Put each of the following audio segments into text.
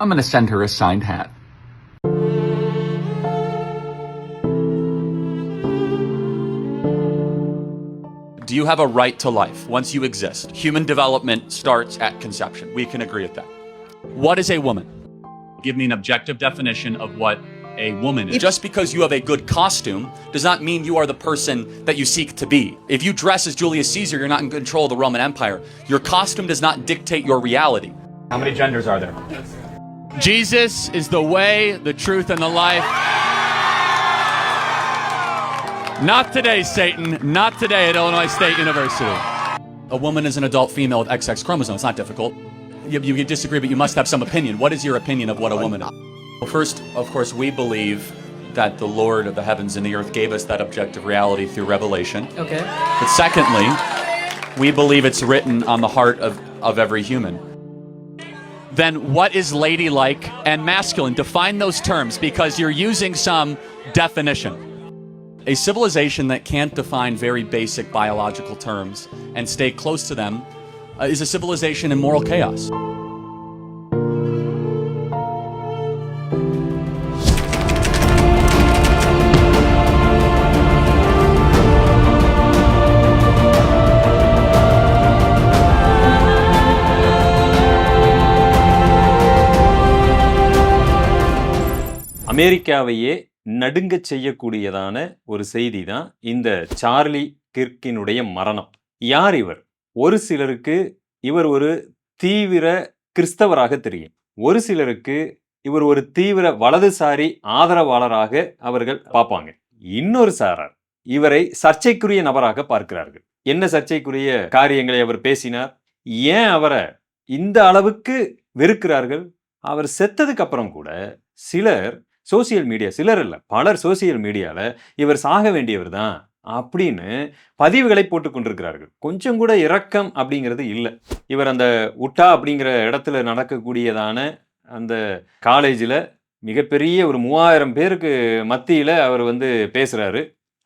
I'm going to send her a signed hat. Do you have a right to life once you exist? Human development starts at conception. We can agree with that. What is a woman? Give me an objective definition of what a woman is. Just because you have a good costume does not mean you are the person that you seek to be. If you dress as Julius Caesar, you're not in control of the Roman Empire. Your costume does not dictate your reality. How many genders are there? Jesus is the way, the truth, and the life. Not today, Satan. Not today at Illinois State University. A woman is an adult female with XX chromosome. It's not difficult. You, you disagree, but you must have some opinion. What is your opinion of what a woman is? Well, first, of course, we believe that the Lord of the heavens and the earth gave us that objective reality through revelation. Okay. But secondly, we believe it's written on the heart of, of every human. Then what is ladylike and masculine? Define those terms because you're using some definition. A civilization that can't define very basic biological terms and stay close to them uh, is a civilization in moral chaos. அமெரிக்காவையே நடுங்கச் செய்யக்கூடியதான ஒரு செய்தி தான் இந்த Charlie கிர்கினுடைய மரணம். யார் இவர்? ஒரு சிலருக்கு இவர் ஒரு தீவிர கிறிஸ்தவராக தெரியும். ஒரு சிலருக்கு இவர் ஒரு தீவிர வலதுசாரி ஆதரவாளராக அவர்கள் பார்ப்பாங்க. இன்னொரு சாரார் இவரை சர்ச்சைக்குரிய நபராக பார்க்கிறார்கள். என்ன சர்ச்சைக்குரிய காரியங்களை அவர் பேசினார்? ஏன் அவரை இந்த அளவுக்கு வெறுக்கிறார்கள்? அவர் செத்ததுக்கு அப்புறம் கூட சிலர் சோசியல் மீடியா சிலர் இல்லை பலர் சோசியல் மீடியாவில் இவர் சாக வேண்டியவர் தான் அப்படின்னு பதிவுகளை போட்டு கொண்டிருக்கிறார்கள். கொஞ்சம் கூட இரக்கம் அப்படிங்கிறது இல்லை. இவர் அந்த உட்டா அப்படிங்கிற இடத்துல நடக்கக்கூடியதான அந்த காலேஜில் மிகப்பெரிய ஒரு மூவாயிரம் பேருக்கு மத்தியில் அவர் வந்து பேசுகிறாரு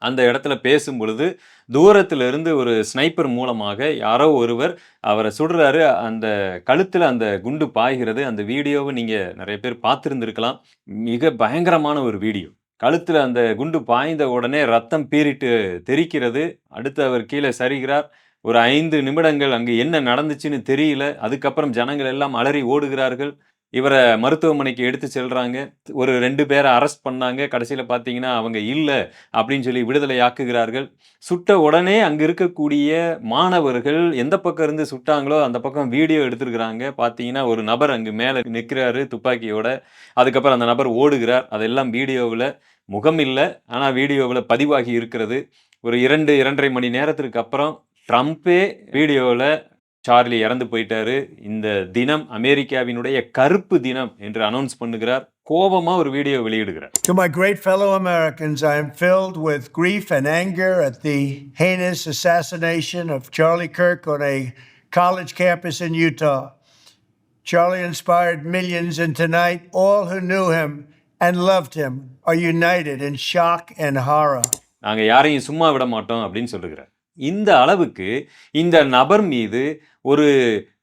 அந்த இடத்துல பேசும் பொழுது தூரத்திலிருந்து ஒரு ஸ்னைப்பர் மூலமாக யாரோ ஒருவர் அவரை சுடுறாரு. அந்த கழுத்தில் அந்த குண்டு பாய்கிறது. அந்த வீடியோவை நீங்கள் நிறைய பேர் பார்த்துருந்துருக்கலாம். மிக பயங்கரமான ஒரு வீடியோ. கழுத்தில் அந்த குண்டு பாய்ந்த உடனே ரத்தம் பீறிட்டு தெரிக்கிறது. அடுத்து அவர் கீழே சரிகிறார். ஒரு ஐந்து நிமிடங்கள் அங்கு என்ன நடந்துச்சுன்னு தெரியல. அதுக்கப்புறம் ஜனங்கள் எல்லாம் அலறி ஓடுகிறார்கள். இவரை மருத்துவமனைக்கு எடுத்து செல்கிறாங்க ஒரு ரெண்டு பேரை அரெஸ்ட் பண்ணாங்க. கடைசியில் பார்த்தீங்கன்னா அவங்க இல்லை அப்படின்னு சொல்லி விடுதலை ஆக்குகிறார்கள். சுட்ட உடனே அங்கே இருக்கக்கூடிய மாணவர்கள் எந்த பக்கம் இருந்து சுட்டாங்களோ அந்த பக்கம் வீடியோ எடுத்திருக்கிறாங்க. பார்த்தீங்கன்னா ஒரு நபர் அங்கே மேலே நிற்கிறாரு துப்பாக்கியோட. அதுக்கப்புறம் அந்த நபர் ஓடுகிறார். அதெல்லாம் வீடியோவில் முகம் இல்லை. ஆனால் வீடியோவில் பதிவாகி இருக்கிறது. ஒரு இரண்டு இரண்டரை மணி நேரத்திற்கு அப்புறம் ட்ரம்ப்பே வீடியோவில் சார்லி இறந்து போயிட்டாரு இந்த தினம் அமெரிக்காவினுடைய கருப்பு தினம் என்று அனௌன்ஸ் பண்ணுகிறார் கோபமா ஒரு வீடியோ வெளியிடுகிறார் To my great fellow Americans, I am filled with grief and anger at the heinous assassination of Charlie Kirk on a college campus in Utah. Charlie inspired millions, and tonight, all who knew him and loved him are united in shock and horror. நாங்க யாரையும் சும்மா விட மாட்டோம் அப்படின்னு சொல்லுகிறார் இந்த அளவுக்கு இந்த நபர் மீது ஒரு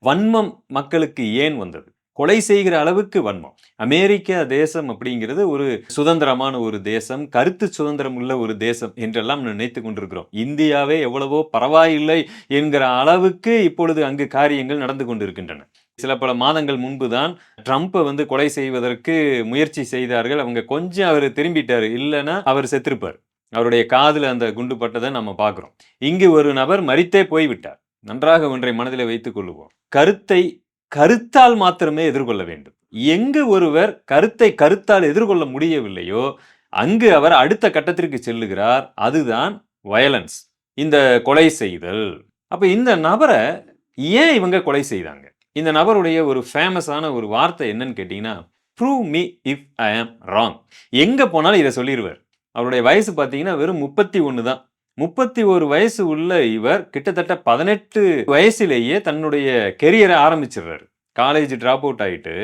வன்மம் மக்களுக்கு ஏன் வந்தது? கொலை செய்கிற அளவுக்கு வன்மம். அமெரிக்க தேசம் அப்படிங்கிறது ஒரு சுதந்திரமான ஒரு தேசம் கருத்து சுதந்திரம் உள்ள ஒரு தேசம் என்றெல்லாம் நினைத்து கொண்டிருக்கிறோம். இந்தியாவே எவ்வளவோ பரவாயில்லை என்கிற அளவுக்கு இப்பொழுது அங்கு காரியங்கள் நடந்து கொண்டிருக்கின்றன. சில பல மாதங்கள் முன்பு தான் ட்ரம்ப்பை வந்து கொலை செய்வதற்கு முயற்சி செய்தார்கள். அவங்க கொஞ்சம் அவர் திரும்பிட்டார். இல்லைன்னா அவர் செத்திருப்பார். அவருடைய காதில் அந்த குண்டு பட்டதை நம்ம பார்க்குறோம். இங்கு ஒரு நபர் மறித்தே போய்விட்டார். நன்றாக ஒன்றை மனதில் வைத்துக் கொள்ளுவோம். கருத்தை கருத்தால் மாத்திரமே எதிர்கொள்ள வேண்டும். எங்கு ஒருவர் கருத்தை கருத்தால் எதிர்கொள்ள முடியவில்லையோ அங்கு அவர் அடுத்த கட்டத்திற்கு செல்லுகிறார். அதுதான் வயலன்ஸ் இந்த கொலை செய்தல். அப்போ இந்த நபரை ஏன் இவங்க கொலை செய்தாங்க? இந்த நபருடைய ஒரு ஃபேமஸான ஒரு வார்த்தை என்னன்னு கேட்டிங்கன்னா ப்ரூவ் மீ இஃப் ஐ ஆம் ராங் எங்கே போனாலும் இதை சொல்லிடுவார் அவருடைய வயசு பார்த்தீங்கன்னா வெறும் முப்பத்தி ஒன்று தான். முப்பத்தி ஒரு வயசு உள்ள இவர் கிட்டத்தட்ட பதினெட்டு வயசுலேயே தன்னுடைய கெரியரை ஆரம்பிச்சிடுறாரு. காலேஜ் ட்ராப் அவுட் ஆகிட்டு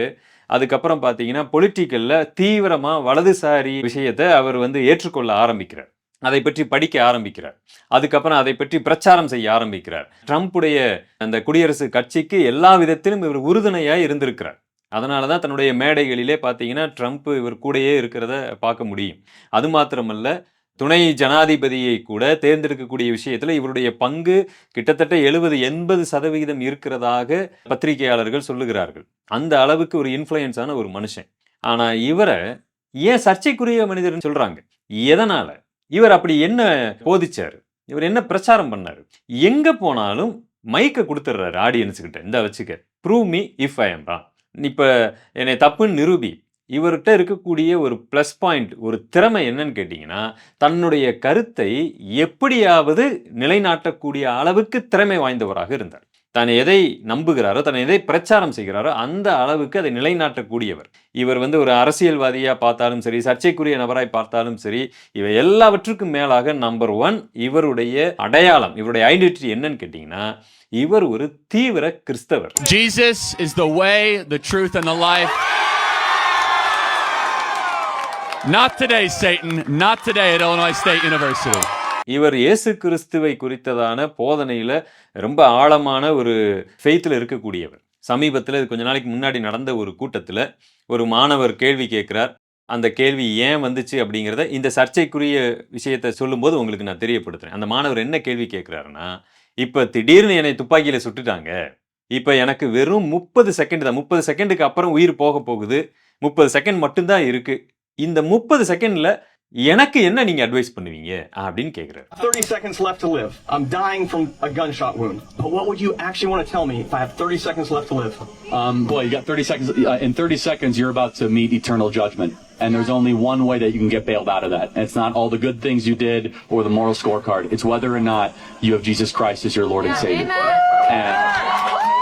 அதுக்கப்புறம் பார்த்தீங்கன்னா பொலிட்டிக்கலில் தீவிரமாக வலதுசாரி விஷயத்தை அவர் வந்து ஏற்றுக்கொள்ள ஆரம்பிக்கிறார். அதை பற்றி படிக்க ஆரம்பிக்கிறார். அதுக்கப்புறம் அதை பற்றி பிரச்சாரம் செய்ய ஆரம்பிக்கிறார். ட்ரம்ப்புடைய அந்த குடியரசு கட்சிக்கு எல்லா விதத்திலும் இவர் உறுதுணையாக இருந்திருக்கிறார். அதனால தான் தன்னுடைய மேடைகளிலே பார்த்தீங்கன்னா ட்ரம்ப் இவர் கூடயே இருக்கிறத பார்க்க முடியும். அது மாத்திரமல்ல துணை ஜனாதிபதியை கூட தேர்ந்தெடுக்கக்கூடிய விஷயத்தில் இவருடைய பங்கு கிட்டத்தட்ட எழுபது எண்பது சதவிகிதம் இருக்கிறதாக பத்திரிகையாளர்கள் சொல்லுகிறார்கள். அந்த அளவுக்கு ஒரு இன்ஃப்ளூயன்ஸான ஒரு மனுஷன். ஆனால் இவரை ஏன் சர்ச்சைக்குரிய மனிதர்னு சொல்கிறாங்க எதனால்? இவர் அப்படி என்ன போதிச்சார்? இவர் என்ன பிரச்சாரம் பண்ணாரு? எங்கே போனாலும் மைக்கை கொடுத்துட்றாரு ஆடியன்ஸுக்கிட்ட இந்த வச்சுக்க. Prove me if I am wrong இப்போ என்னை தப்புன்னு நிரூபி. இவர்கிட்ட இருக்கக்கூடிய ஒரு ப்ளஸ் பாயிண்ட் ஒரு திறமை என்னன்னு கேட்டிங்கன்னா தன்னுடைய கருத்தை எப்படியாவது நிலைநாட்டக்கூடிய அளவுக்கு திறமை வாய்ந்தவராக இருந்தார். தான் எதை நம்புகிறாரோ தன் எதை பிரச்சாரம் செய்கிறாரோ அந்த அளவுக்கு அதை நிலைநாட்டக்கூடியவர் இவர் வந்து ஒரு அரசியல்வாதியாக பார்த்தாலும் சரி சர்ச்சைக்குரிய நபராய் பார்த்தாலும் சரி இவை எல்லாவற்றுக்கும் மேலாக நம்பர் ஒன் இவருடைய அடையாளம் இவருடைய ஐடென்டிட்டி என்னன்னு கேட்டிங்கன்னா இவர் ஒரு தீவிர கிறிஸ்தவர் Jesus is the way, the truth, and the life. Not today, Satan. Not today at Illinois State University. இவர் இயேசு கிறிஸ்துவை குறித்ததான போதனையில் ரொம்ப ஆழமான ஒரு ஃபெய்த்தில் இருக்கக்கூடியவர். சமீபத்தில் இது கொஞ்ச நாளைக்கு முன்னாடி நடந்த ஒரு கூட்டத்தில் ஒரு மாணவர் கேள்வி கேட்குறார் அந்த கேள்வி ஏன் வந்துச்சு அப்படிங்கிறத இந்த சர்ச்சைக்குரிய விஷயத்தை சொல்லும்போது உங்களுக்கு நான் தெரியப்படுத்துறேன். அந்த மாணவர் என்ன கேள்வி கேட்குறாருன்னா இப்போ திடீர்னு என்னை துப்பாக்கியில் சுட்டுட்டாங்க. இப்போ எனக்கு வெறும் முப்பது செகண்ட் தான். முப்பது செகண்டுக்கு அப்புறம் உயிர் போக போகுது. முப்பது செகண்ட் மட்டும்தான் இருக்குது இந்த முப்பது செகண்டில் எனக்கு என்ன நீங்க அட்வைஸ் பண்ணுவீங்க அப்படின்னு கேக்குறாரு 30 seconds left to live. I'm dying from a gunshot wound. But what would you actually want to tell me if I have 30 seconds left to live? Um, boy, you got 30 seconds. Uh, in 30 seconds, you're about to meet eternal judgment. And there's only one way that you can get bailed out of that. And it's not all the good things you did or the moral scorecard. It's whether or not you have Jesus Christ as your Lord and Savior. And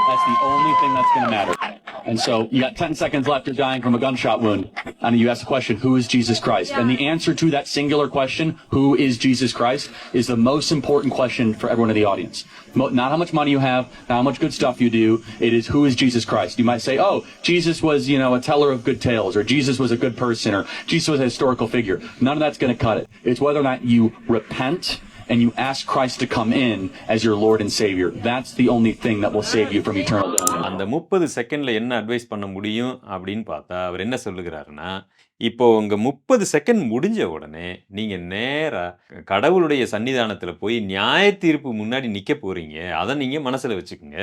that's the only thing that's going to matter. And so you got 10 seconds left. You're dying from a gunshot wound. And you ask the question, who is Jesus Christ? And the answer to that singular question, who is Jesus Christ, is the most important question for everyone in the audience. Mo- Not how much money you have, not how much good stuff you do. It is who is Jesus Christ. You might say, oh, Jesus was, you know, a teller of good tales, or Jesus was a good person, or Jesus was a historical figure. None of that's going to cut it. It's whether or not you repent and you ask Christ to come in as your Lord and Savior. That's the only thing that will save you from eternal death. அந்த முப்பது செகண்ட்ல என்ன advice பண்ண முடியும் அப்படின்னு பார்த்தா அவர் என்ன சொல்லுகிறாருன்னா இப்போ உங்க முப்பது செகண்ட் முடிஞ்ச உடனே நீங்க நேரா கடவுளுடைய சன்னிதானத்துல போய் நியாய தீர்ப்பு முன்னாடி நிக்க போறீங்க அதை நீங்க மனசுல வச்சுக்கோங்க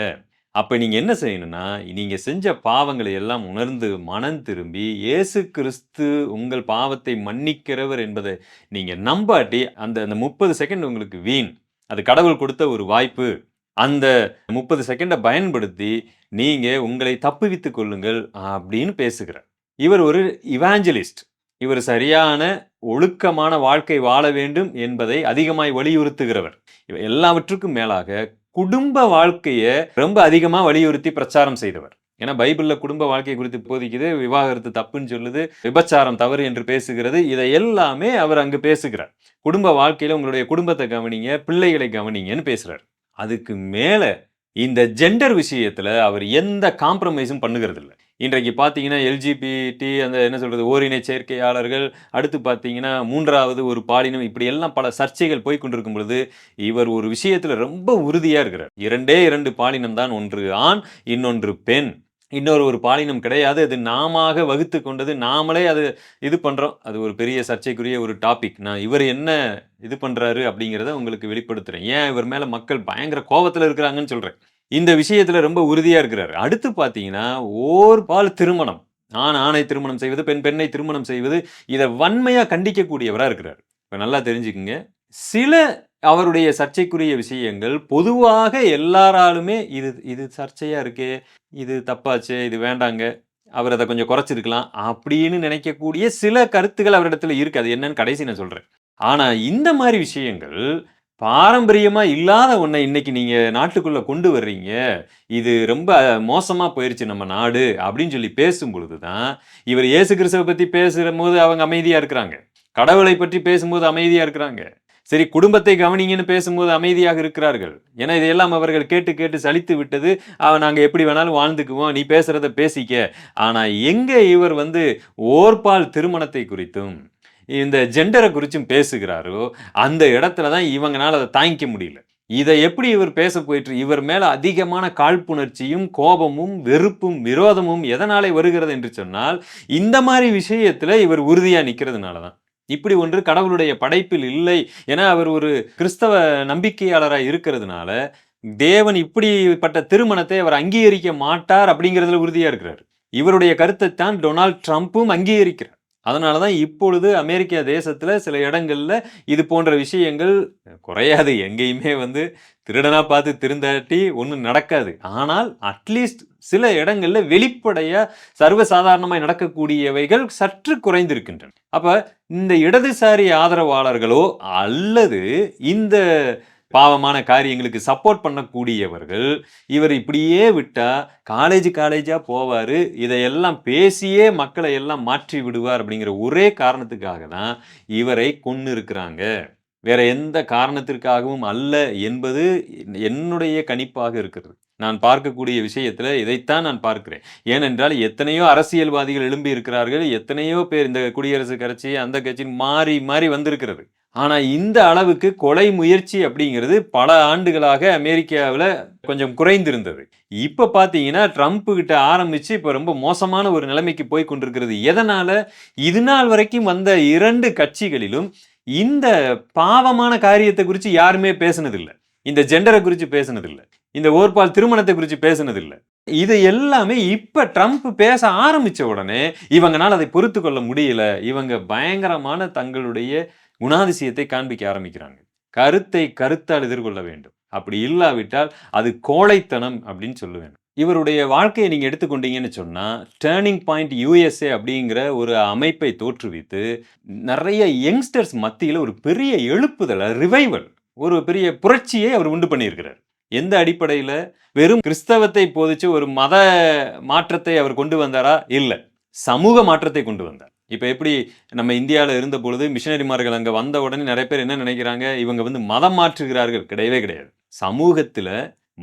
அப்போ நீங்கள் என்ன செய்யணும்னா நீங்கள் செஞ்ச பாவங்களை எல்லாம் உணர்ந்து மனம் திரும்பி இயேசு கிறிஸ்து உங்கள் பாவத்தை மன்னிக்கிறவர் என்பதை நீங்கள் நம்பாட்டி அந்த அந்த முப்பது செகண்ட் உங்களுக்கு வீண். அது கடவுள் கொடுத்த ஒரு வாய்ப்பு. அந்த முப்பது செகண்டை பயன்படுத்தி நீங்கள் உங்களை தப்புவித்து கொள்ளுங்கள் அப்படின்னு பேசுகிறார். இவர் ஒரு இவாஞ்சலிஸ்ட் இவர் சரியான ஒழுக்கமான வாழ்க்கை வாழ வேண்டும் என்பதை அதிகமாய் வலியுறுத்துகிறவர். இவர் எல்லாவற்றுக்கும் மேலாக குடும்ப வாழ்க்கையை ரொம்ப அதிகமாக வலியுறுத்தி பிரச்சாரம் செய்தவர். ஏன்னா பைபிளில் குடும்ப வாழ்க்கை குறித்து போதிக்குது விவாகரத்து தப்புன்னு சொல்லுது விபச்சாரம் தவறு என்று பேசுகிறது இதை எல்லாமே அவர் அங்கு பேசுகிறார். குடும்ப வாழ்க்கையில் உங்களுடைய குடும்பத்தை கவனிங்க பிள்ளைகளை கவனிங்கன்னு பேசுகிறார் அதுக்கு மேலே இந்த ஜெண்டர் விஷயத்தில் அவர் எந்த காம்ப்ரமைஸும் பண்ணுகிறது இல்லை இன்றைக்கு பார்த்தீங்கன்னா எல்ஜிபிடி அந்த என்ன சொல்கிறது ஓரினை சேர்க்கையாளர்கள் அடுத்து பார்த்தீங்கன்னா மூன்றாவது ஒரு பாலினம் இப்படி எல்லாம் பல சர்ச்சைகள் போய் கொண்டிருக்கும் பொழுது இவர் ஒரு விஷயத்தில் ரொம்ப உறுதியாக இருக்கிறார். இரண்டே இரண்டு பாலினம் தான் ஒன்று ஆண் இன்னொன்று பெண். இன்னொரு ஒரு பாலினம் கிடையாது. அது நாமாக வகுத்து கொண்டது. நாமளே அது இது பண்ணுறோம் அது ஒரு பெரிய சர்ச்சைக்குரிய ஒரு டாபிக் நான் இவர் என்ன இது பண்ணுறாரு அப்படிங்கிறத உங்களுக்கு வெளிப்படுத்துகிறேன் ஏன் இவர் மேலே மக்கள் பயங்கர கோபத்தில் இருக்கிறாங்கன்னு சொல்கிறேன் இந்த விஷயத்துல ரொம்ப உறுதியா இருக்கிறார். அடுத்து பாத்தீங்கன்னா ஓர் பால் திருமணம். ஆண் ஆணை திருமணம் செய்வது பெண் பெண்ணை திருமணம் செய்வது இதை வன்மையா கண்டிக்கக்கூடியவரா இருக்கிறார். இப்ப நல்லா தெரிஞ்சுக்குங்க. சில அவருடைய சர்ச்சைக்குரிய விஷயங்கள் பொதுவாக எல்லாராலுமே இது இது சர்ச்சையா இருக்கே இது தப்பாச்சு இது வேண்டாங்க அவர் அதை கொஞ்சம் குறைச்சிருக்கலாம் அப்படின்னு நினைக்கக்கூடிய சில கருத்துக்கள் அவரிடத்துல இருக்கு. அது என்னன்னு கடைசி நான் சொல்றேன். ஆனா இந்த மாதிரி விஷயங்கள் பாரம்பரியமா இல்லாத ஒன்றை இன்னைக்கு நீங்க நாட்டுக்குள்ள கொண்டு வர்றீங்க. இது ரொம்ப மோசமா போயிருச்சு நம்ம நாடு அப்படின்னு சொல்லி பேசும் பொழுதுதான் இவர் இயேசு கிறிஸ்துவை பத்தி பேசுற போது அவங்க அமைதியா இருக்கிறாங்க. கடவுளை பற்றி பேசும்போது அமைதியா இருக்கிறாங்க. சரி குடும்பத்தை கவனிங்கன்னு பேசும்போது அமைதியாக இருக்கிறார்கள். ஏன்னா இதையெல்லாம் அவர்கள் கேட்டு கேட்டு சலித்து விட்டது. அவன் நாங்கள் எப்படி வேணாலும் வாழ்ந்துக்குவோம். நீ பேசுறத பேசிக்க. ஆனா எங்க இவர் வந்து ஓர்பால் திருமணத்தை குறித்தும் இந்த ஜெண்டரை குறிச்சும் பேசுகிறாரோ அந்த இடத்துல தான் இவங்களால் அதை தாங்கிக்க முடியல. இதை எப்படி இவர் பேச போயிட்டு இவர் மேல அதிகமான காழ்ப்புணர்ச்சியும் கோபமும் வெறுப்பும் விரோதமும் எதனாலே வருகிறது என்று சொன்னால் இந்த மாதிரி விஷயத்துல இவர் உறுதியா நிக்கிறதுனால தான். இப்படி ஒன்று கடவுளுடைய படைப்பில் இல்லை என அவர் ஒரு கிறிஸ்தவ நம்பிக்கையாளராக இருக்கிறதுனால தேவன் இப்படிப்பட்ட திருமணத்தை அவர் அங்கீகரிக்க மாட்டார் அப்படிங்கிறதுல உறுதியா இருக்கிறார். இவருடைய கருத்தை தான் டொனால்ட் ட்ரம்ப்பும் அங்கீகரிக்கிறார். அதனால தான் இப்பொழுது அமெரிக்க தேசத்தில் சில இடங்களில் இது போன்ற விஷயங்கள் குறையாது. எங்கேயுமே வந்து திருடனாக பார்த்து திருந்தாட்டி ஒன்றும் நடக்காது. ஆனால் அட்லீஸ்ட் சில இடங்களில் வெளிப்படையாக சர்வசாதாரணமாக நடக்கக்கூடியவைகள் சற்று குறைந்திருக்கின்றன. அப்போ இந்த இடதுசாரி ஆதரவாளர்களோ அல்லது இந்த பாவமான காரியங்களுக்கு சப்போர்ட் பண்ணக்கூடியவர்கள் இவர் இப்படியே விட்டால் காலேஜ் காலேஜாக போவார். இதையெல்லாம் பேசியே மக்களை எல்லாம் மாற்றி விடுவார் அப்படிங்கிற ஒரே காரணத்துக்காக தான் இவரை கொன்னு இருக்கிறாங்க வேற எந்த காரணத்திற்காகவும் அல்ல என்பது என்னுடைய கணிப்பாக இருக்கிறது. நான் பார்க்கக்கூடிய விஷயத்தில் இதைத்தான் நான் பார்க்கிறேன். ஏனென்றால் எத்தனையோ அரசியல்வாதிகள் எழும்பி இருக்கிறார்கள் எத்தனையோ பேர் இந்த குடியரசு கட்சி அந்த கட்சின்னு மாறி மாறி வந்திருக்கிறது. ஆனால் இந்த அளவுக்கு கொலை முயற்சி அப்படிங்கிறது பல ஆண்டுகளாக அமெரிக்காவில் கொஞ்சம் குறைந்திருந்தது. இப்போ பார்த்தீங்கன்னா ட்ரம்ப் கிட்ட ஆரம்பித்து இப்போ ரொம்ப மோசமான ஒரு நிலைமைக்கு போய் கொண்டிருக்கிறது. எதனால்? இது நாள் வரைக்கும் வந்த இரண்டு கட்சிகளிலும் இந்த பாவமான காரியத்தை குறித்து யாருமே பேசினதில்லை. இந்த ஜெண்டரை குறித்து பேசினதில்லை. இந்த ஓர்பால் திருமணத்தை குறித்து பேசினதில்லை. இது எல்லாமே இப்ப ட்ரம்ப் பேச ஆரம்பிச்ச உடனே இவங்கனால அதை பொறுத்து கொள்ள முடியல. இவங்க பயங்கரமான தங்களுடைய குணாதிசயத்தை காண்பிக்க ஆரம்பிக்கிறாங்க. கருத்தை கருத்தால் எதிர்கொள்ள வேண்டும். அப்படி இல்லாவிட்டால் அது கோழைத்தனம் அப்படின்னு சொல்லுவேன் இவருடைய வாழ்க்கையை நீங்க எடுத்துக்கொண்டீங்கன்னு சொன்னா டேர்னிங் பாயிண்ட் யூஎஸ்ஏ அப்படிங்கிற ஒரு அமைப்பை தோற்றுவித்து நிறைய யங்ஸ்டர்ஸ் மத்தியில் ஒரு பெரிய எழுப்புதல் ரிவைவல் ஒரு பெரிய புரட்சியை அவர் உண்டு பண்ணியிருக்கிறார். எந்த அடிப்படையில் வெறும் கிறிஸ்தவத்தை போதிச்சு ஒரு மத மாற்றத்தை அவர் கொண்டு வந்தாரா? இல்லை. சமூக மாற்றத்தை கொண்டு வந்தார். இப்போ எப்படி நம்ம இந்தியாவில் இருந்த பொழுது மிஷனரிமார்கள் அங்கே வந்த உடனே நிறைய பேர் என்ன நினைக்கிறாங்க? இவங்க வந்து மதம் மாற்றுகிறார்கள். கிடையவே கிடையாது. சமூகத்தில்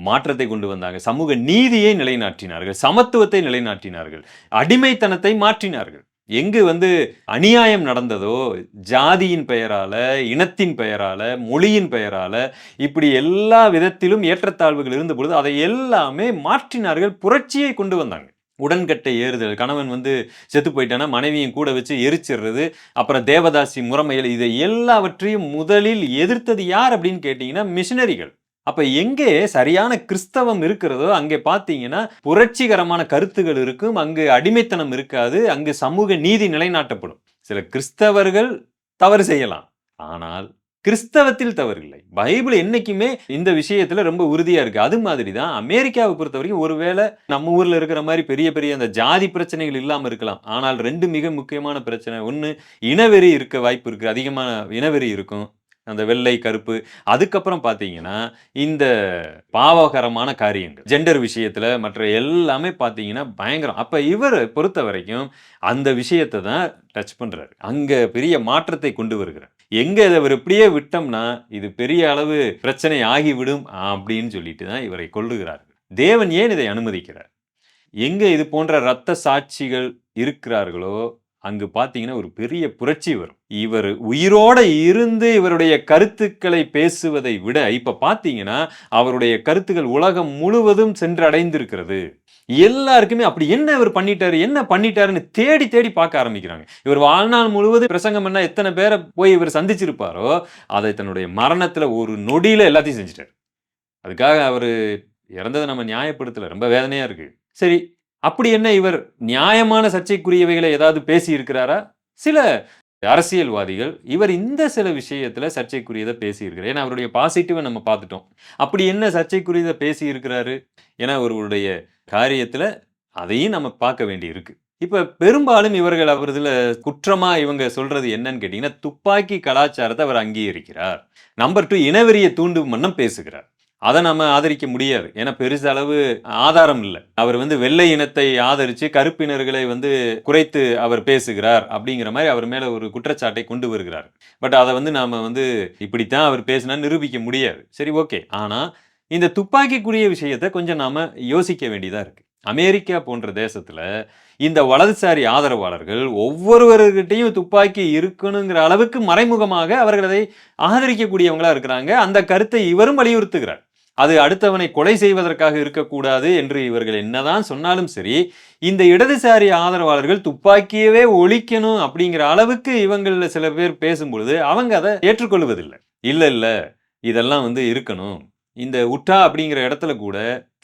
மாற்றத்தை கொண்டு வந்தாங்க. சமூக நீதியை நிலைநாட்டினார்கள். சமத்துவத்தை நிலைநாட்டினார்கள். அடிமைத்தனத்தை மாற்றினார்கள். எங்கு வந்து அநியாயம் நடந்ததோ ஜாதியின் பெயரால இனத்தின் பெயரால மொழியின் பெயரால இப்படி எல்லா விதத்திலும் ஏற்றத்தாழ்வுகள் இருந்த பொழுது அதை எல்லாமே மாற்றினார்கள் புரட்சியை கொண்டு வந்தாங்க. உடன்கட்டை ஏறுதல் கணவன் வந்து செத்து போயிட்டானா மனைவியும் கூட வச்சு எரிச்சிடுறது அப்புறம் தேவதாசி முறைமையில் இதை எல்லாவற்றையும் முதலில் எதிர்த்தது யார் அப்படின்னு கேட்டிங்கன்னா மிஷினரிகள். அப்ப எங்கே சரியான கிறிஸ்தவம் இருக்கிறதோ அங்கே பார்த்தீங்கன்னா புரட்சிகரமான கருத்துகள் இருக்கும் அங்கு அடிமைத்தனம் இருக்காது அங்கு சமூக நீதி நிலைநாட்டப்படும். சில கிறிஸ்தவர்கள் தவறு செய்யலாம். ஆனால் கிறிஸ்தவத்தில் தவறில்லை. பைபிள் என்னைக்குமே இந்த விஷயத்துல ரொம்ப உறுதியா இருக்கு. அது மாதிரி தான் அமெரிக்காவை பொறுத்த வரைக்கும் ஒருவேளை நம்ம ஊர்ல இருக்கிற மாதிரி பெரிய பெரிய அந்த ஜாதி பிரச்சனைகள் இல்லாம இருக்கலாம். ஆனால் ரெண்டு மிக முக்கியமான பிரச்சனை. ஒன்று இனவெறி இருக்க வாய்ப்பு இருக்கு. அதிகமான இனவெறி இருக்கும். அந்த வெள்ளை கருப்பு. அதுக்கப்புறம் பார்த்தீங்கன்னா இந்த பாவகரமான காரியங்கள் ஜெண்டர் விஷயத்தில் மற்ற எல்லாமே பார்த்தீங்கன்னா பயங்கரம். அப்போ இவர் பொறுத்த வரைக்கும் அந்த விஷயத்தை தான் டச் பண்ணுறாரு அங்கே பெரிய மாற்றத்தை கொண்டு வருகிறார். எங்கே இதை இவர் இப்படியே விட்டோம்னா இது பெரிய அளவு பிரச்சனை ஆகிவிடும் அப்படின்னு சொல்லிட்டு தான் இவரை கொள்ளுகிறார்கள் தேவன் ஏன் இதை அனுமதிக்கிறார்? எங்கே இது போன்ற இரத்த சாட்சிகள் இருக்கிறார்களோ அங்கு பார்த்தீங்கன்னா ஒரு பெரிய புரட்சி வரும். இவர் உயிரோட இருந்து இவருடைய கருத்துக்களை பேசுவதை விட இப்ப பார்த்தீங்கன்னா அவருடைய கருத்துக்கள் உலகம் முழுவதும் சென்றடைந்திருக்கிறது. எல்லாருக்குமே அப்படி என்ன இவர் பண்ணிட்டாரு என்ன பண்ணிட்டாருன்னு தேடி தேடி பார்க்க ஆரம்பிக்கிறாங்க. இவர் வாழ்நாள் முழுவதும் பிரசங்கம் பண்ண எத்தனை பேரை போய் இவர் சந்திச்சிருப்பாரோ அதை தன்னுடைய மரணத்துல ஒரு நொடியில எல்லாத்தையும் செஞ்சுட்டாரு. அதுக்காக அவர் இறந்ததை நம்ம நியாயப்படுத்தல ரொம்ப வேதனையா இருக்கு. சரி அப்படி என்ன இவர் நியாயமான சர்ச்சைக்குரியவைகளை ஏதாவது பேசி இருக்கிறாரா சில அரசியல்வாதிகள் இவர் இந்த சில விஷயத்தில் சர்ச்சைக்குரியதை பேசியிருக்கிறார். ஏன்னா அவருடைய பாசிட்டிவை நம்ம பார்த்துட்டோம். அப்படி என்ன சர்ச்சைக்குரியதை பேசியிருக்கிறாரு? ஏன்னா அவருடைய காரியத்தில் அதையும் நம்ம பார்க்க வேண்டி இருக்கு இப்போ பெரும்பாலும் இவர்கள் அவரதுல குற்றமாக இவங்க சொல்றது என்னன்னு கேட்டிங்கன்னா துப்பாக்கி கலாச்சாரத்தை அவர் அங்கீகரிக்கிறார். நம்பர் டூ இனவெறியை தூண்டும் வண்ணம் பேசுகிறார். அதை நம்ம ஆதரிக்க முடியாது. ஏன்னா பெருசளவு ஆதாரம் இல்லை. அவர் வந்து வெள்ளை இனத்தை ஆதரித்து கருப்பினர்களை வந்து குறைத்து அவர் பேசுகிறார் அப்படிங்கிற மாதிரி அவர் மேலே ஒரு குற்றச்சாட்டை கொண்டு வருகிறார். பட் அதை வந்து நாம் வந்து இப்படித்தான் அவர் பேசினா நிரூபிக்க முடியாது. சரி ஓகே. ஆனால் இந்த துப்பாக்கிக்குரிய விஷயத்தை கொஞ்சம் நாம் யோசிக்க வேண்டியதாக இருக்குது அமெரிக்கா போன்ற தேசத்தில் இந்த வலதுசாரி ஆதரவாளர்கள் ஒவ்வொருவர்கிட்டையும் துப்பாக்கி இருக்கணுங்கிற அளவுக்கு மறைமுகமாக அவர்கள் அதை இருக்கிறாங்க. அந்த கருத்தை இவரும் வலியுறுத்துகிறார். அது அடுத்தவனை கொலை செய்வதற்காக இருக்கக்கூடாது என்று இவர்கள் என்னதான் சொன்னாலும் சரி இந்த இடதுசாரி ஆதரவாளர்கள் துப்பாக்கியவே ஒழிக்கணும் அப்படிங்கிற அளவுக்கு இவங்களில் சில பேர் பேசும்பொழுது அவங்க அதை ஏற்றுக்கொள்வதில்லை. இல்லை இல்லை இதெல்லாம் வந்து இருக்கணும். இந்த உட்டா அப்படிங்கிற இடத்துல கூட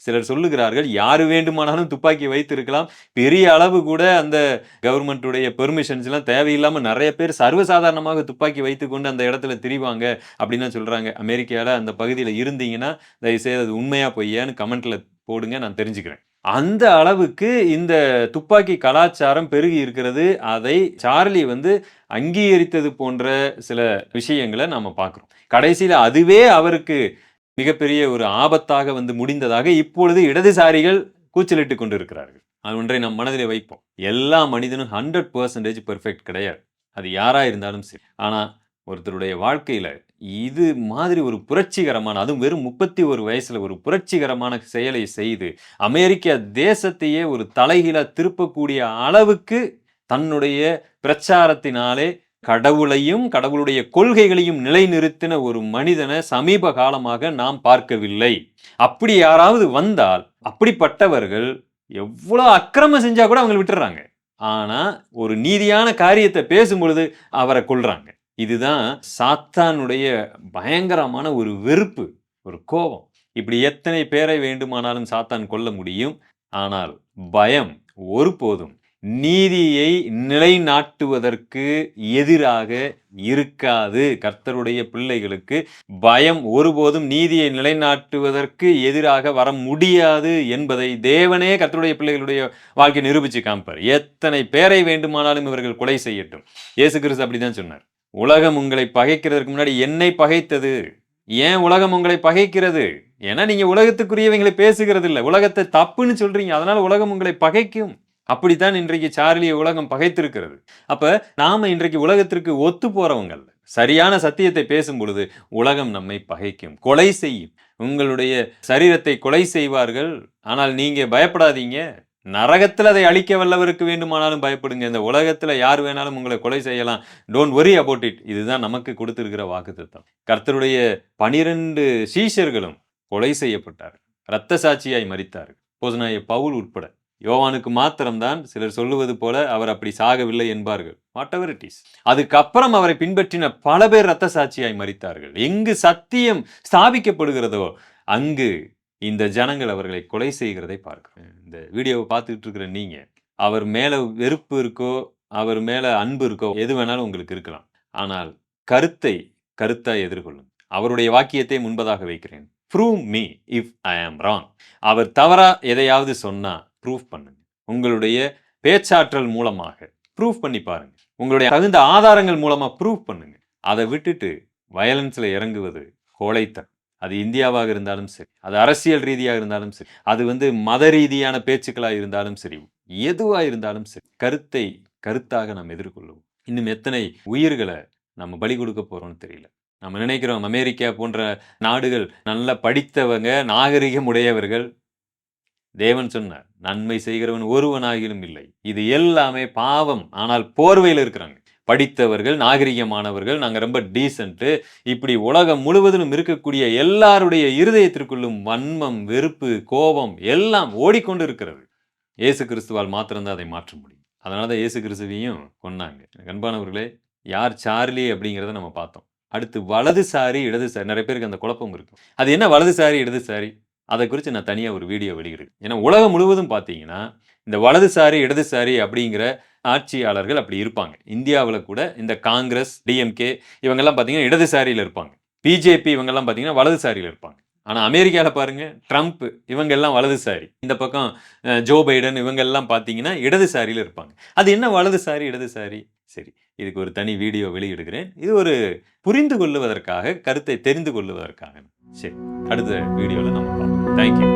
சிலர் சொல்லுகிறார்கள் யார் வேண்டுமானாலும் துப்பாக்கி வைத்திருக்கலாம். பெரிய அளவு கூட அந்த கவர்மெண்ட்டுடைய பெர்மிஷன்ஸ்லாம் தேவையில்லாமல் நிறைய பேர் சர்வசாதாரணமாக துப்பாக்கி வைத்துக்கொண்டு அந்த இடத்துல திரிவாங்க அப்படின்னு சொல்கிறாங்க அமெரிக்காவில் அந்த பகுதியில் இருந்தீங்கன்னா தயவுசெய்து அது உண்மையாக பொய்யான்னு கமெண்ட்டில் போடுங்க நான் தெரிஞ்சுக்கிறேன். அந்த அளவுக்கு இந்த துப்பாக்கி கலாச்சாரம் பெருகி இருக்கிறது. அதை சார்லி வந்து அங்கீகரித்தது போன்ற சில விஷயங்களை நாம் பார்க்குறோம். கடைசியில் அதுவே அவருக்கு மிகப்பெரிய ஒரு ஆபத்தாக வந்து முடிந்ததாக இப்பொழுது இடதுசாரிகள் கூச்சலிட்டு கொண்டிருக்கிறார்கள். அது ஒன்றை நம் மனதிலே வைப்போம். எல்லா மனிதனும் ஹண்ட்ரட் பர்சன்டேஜ் பெர்ஃபெக்ட் கிடையாது. அது யாராக இருந்தாலும் சரி. ஆனால் ஒருத்தருடைய வாழ்க்கையில் இது மாதிரி ஒரு புரட்சிகரமான அதுவும் வெறும் முப்பத்தி ஒரு வயசில் ஒரு புரட்சிகரமான செயலை செய்து அமெரிக்க தேசத்தையே ஒரு தலைகீழாக திருப்பக்கூடிய அளவுக்கு தன்னுடைய பிரச்சாரத்தினாலே கடவுளையும் கடவுளுடைய கொள்கைகளையும் நிலைநிறுத்தின ஒரு மனிதனை சமீப காலமாக நாம் பார்க்கவில்லை. அப்படி யாராவது வந்தால் அப்படிப்பட்டவர்கள் எவ்வளோ அக்கிரமம் செஞ்சா கூட அவங்க விட்டுறாங்க. ஆனால் ஒரு நீதியான காரியத்தை பேசும்பொழுது அவரை கொள்றாங்க இதுதான் சாத்தானுடைய பயங்கரமான ஒரு வெறுப்பு ஒரு கோபம். இப்படி எத்தனை பேரை வேண்டுமானாலும் சாத்தான் கொல்ல முடியும். ஆனால் பயம் ஒருபோதும் நீதியை நிலைநாட்டுவதற்கு எதிராக இருக்காது. கர்த்தருடைய பிள்ளைகளுக்கு பயம் ஒருபோதும் நீதியை நிலைநாட்டுவதற்கு எதிராக வர முடியாது என்பதை தேவனே கர்த்தருடைய பிள்ளைகளுடைய வாழ்க்கை நிரூபிச்சு காமிப்பார். எத்தனை பேரை வேண்டுமானாலும் இவர்கள் கொலை செய்யட்டும். இயேசு கிறிஸ்து அப்படிதான் சொன்னார். உலகம் உங்களை பகைக்கிறதுக்கு முன்னாடி என்னை பகைத்தது? ஏன் உலகம் உங்களை பகைக்கிறது? ஏன்னா நீங்க உலகத்துக்குரியவங்களை பேசுகிறது இல்லை உலகத்தை தப்புன்னு சொல்றீங்க. அதனால உலகம் உங்களை பகைக்கும். அப்படித்தான் இன்றைக்கு சார்லியை உலகம் பகைத்திருக்கிறது. அப்ப நாம இன்றைக்கு உலகத்திற்கு ஒத்து போகிறவங்கள் சரியான சத்தியத்தை பேசும் பொழுது உலகம் நம்மை பகைக்கும் கொலை செய்யும். உங்களுடைய சரீரத்தை கொலை செய்வார்கள். ஆனால் நீங்க பயப்படாதீங்க. நரகத்தில் அதை அழிக்க வல்லவருக்கு வேண்டுமானாலும் பயப்படுங்க. இந்த உலகத்தில் யார் வேணாலும் உங்களை கொலை செய்யலாம். டோன்ட் ஒரி அபவுட் இட் இதுதான் நமக்கு கொடுத்திருக்கிற திட்டம் கர்த்தருடைய பனிரெண்டு சீஷர்களும் கொலை செய்யப்பட்டார்கள். இரத்த சாட்சியாய் மறித்தார் போசனாய பவுல் உட்பட யோவானுக்கு மாத்திரம்தான் சிலர் சொல்லுவது போல அவர் அப்படி சாகவில்லை என்பார்கள். வாட் எவர் இட் இஸ் அதுக்கப்புறம் அவரை பின்பற்றின பல பேர் ரத்த சாட்சியாய் மறித்தார்கள் எங்கு சத்தியம் ஸ்தாபிக்கப்படுகிறதோ அங்கு இந்த ஜனங்கள் அவர்களை கொலை செய்கிறதை பார்க்கிறோம். இந்த வீடியோவை பார்த்துக்கிட்டு இருக்கிற நீங்க அவர் மேல வெறுப்பு இருக்கோ அவர் மேல அன்பு இருக்கோ எது வேணாலும் உங்களுக்கு இருக்கலாம். ஆனால் கருத்தை கருத்தாய் எதிர்கொள்ளும். அவருடைய வாக்கியத்தை முன்பதாக வைக்கிறேன். ப்ரூவ் மீ இஃப் ஐ ஆம் ராங் அவர் தவறா எதையாவது சொன்னா ப்ரூஃப் பண்ணுங்க. உங்களுடைய பேச்சாற்றல் மூலமாக ப்ரூஃப் பண்ணி பாருங்க. உங்களுடைய தகுந்த ஆதாரங்கள் மூலமாக ப்ரூஃப் பண்ணுங்க. அதை விட்டுட்டு வயலன்ஸில் இறங்குவது கோழைத்தன் அது இந்தியாவாக இருந்தாலும் சரி அது அரசியல் ரீதியாக இருந்தாலும் சரி அது வந்து மத ரீதியான பேச்சுக்களாக இருந்தாலும் சரி எதுவாக இருந்தாலும் சரி கருத்தை கருத்தாக நாம் எதிர்கொள்ளுவோம். இன்னும் எத்தனை உயிர்களை நம்ம பலி கொடுக்க போகிறோம்னு தெரியல. நம்ம நினைக்கிறோம் அமெரிக்கா போன்ற நாடுகள் நல்ல படித்தவங்க நாகரிகம் உடையவர்கள் தேவன் சொன்னார் நன்மை செய்கிறவன் ஒருவனாகிலும் இல்லை. இது எல்லாமே பாவம். ஆனால் போர்வையில் இருக்கிறாங்க. படித்தவர்கள் நாகரிகமானவர்கள் நாங்கள் ரொம்ப டீசென்ட்டு இப்படி உலகம் முழுவதிலும் இருக்கக்கூடிய எல்லாருடைய இருதயத்திற்குள்ளும் வன்மம் வெறுப்பு கோபம் எல்லாம் ஓடிக்கொண்டு இருக்கிறது. இயேசு கிறிஸ்துவால் மாத்திரம்தான் அதை மாற்ற முடியும். அதனால தான் இயேசு கிறிஸ்துவையும் கொன்னாங்க. அன்பானவர்களே யார் சார்லி அப்படிங்கிறத நம்ம பார்த்தோம். அடுத்து வலதுசாரி இடதுசாரி நிறைய பேருக்கு அந்த குழப்பம் இருக்கும். அது என்ன வலதுசாரி இடதுசாரி? அதை குறித்து நான் தனியாக ஒரு வீடியோ வெளியிடுறேன். ஏன்னா உலகம் முழுவதும் பார்த்தீங்கன்னா இந்த வலதுசாரி இடதுசாரி அப்படிங்கிற ஆட்சியாளர்கள் அப்படி இருப்பாங்க. இந்தியாவில் கூட இந்த காங்கிரஸ் டிஎம்கே இவங்கெல்லாம் பார்த்தீங்கன்னா இடதுசாரியில் இருப்பாங்க. பிஜேபி இவங்கெல்லாம் பார்த்தீங்கன்னா வலதுசாரியில் இருப்பாங்க. ஆனால் அமெரிக்காவில் பாருங்கள் ட்ரம்ப் இவங்கெல்லாம் வலதுசாரி. இந்த பக்கம் ஜோ பைடன் இவங்கெல்லாம் பார்த்தீங்கன்னா இடதுசாரியில் இருப்பாங்க. அது என்ன வலதுசாரி இடதுசாரி? சரி இதுக்கு ஒரு தனி வீடியோ வெளியிடுகிறேன். இது ஒரு புரிந்து கொள்ளுவதற்காக கருத்தை தெரிந்து கொள்ளுவதற்காக. சரி அடுத்த வீடியோவில் நம்ம பார்ப்போம். தேங்க்யூ